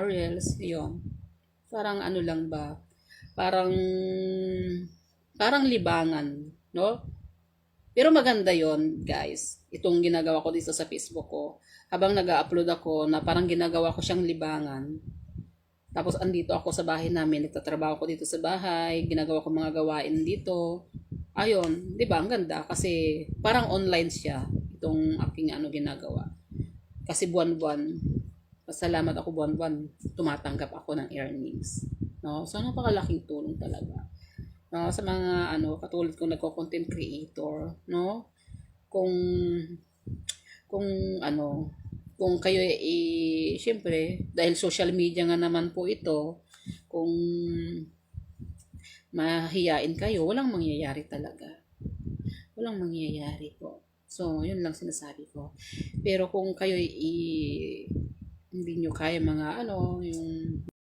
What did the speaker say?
Reels, yun. Parang ano lang ba? Parang, parang libangan, no? Pero maganda yon guys. Itong ginagawa ko dito sa Facebook ko. Habang nag-upload ako na parang ginagawa ko siyang libangan. Tapos andito ako sa bahay namin, nagtatrabaho ko dito sa bahay, ginagawa ko mga gawain dito. Ayun, 'di ba? Ang ganda kasi parang online siya itong aking ano ginagawa. Kasi buwan-buwan, pasalamat ako buwan-buwan, tumatanggap ako ng earnings. No? So napakalaking tulong talaga. No, sa mga ano katulad kong nagko-content creator, no? Kung kung ano, kung kayo eh, syempre, dahil social media nga naman po ito, kung mahiyain kayo, walang mangyayari talaga. Walang mangyayari po. So, yun lang sinasabi ko. Pero kung kayo i hindi nyo kaya mga ano, yung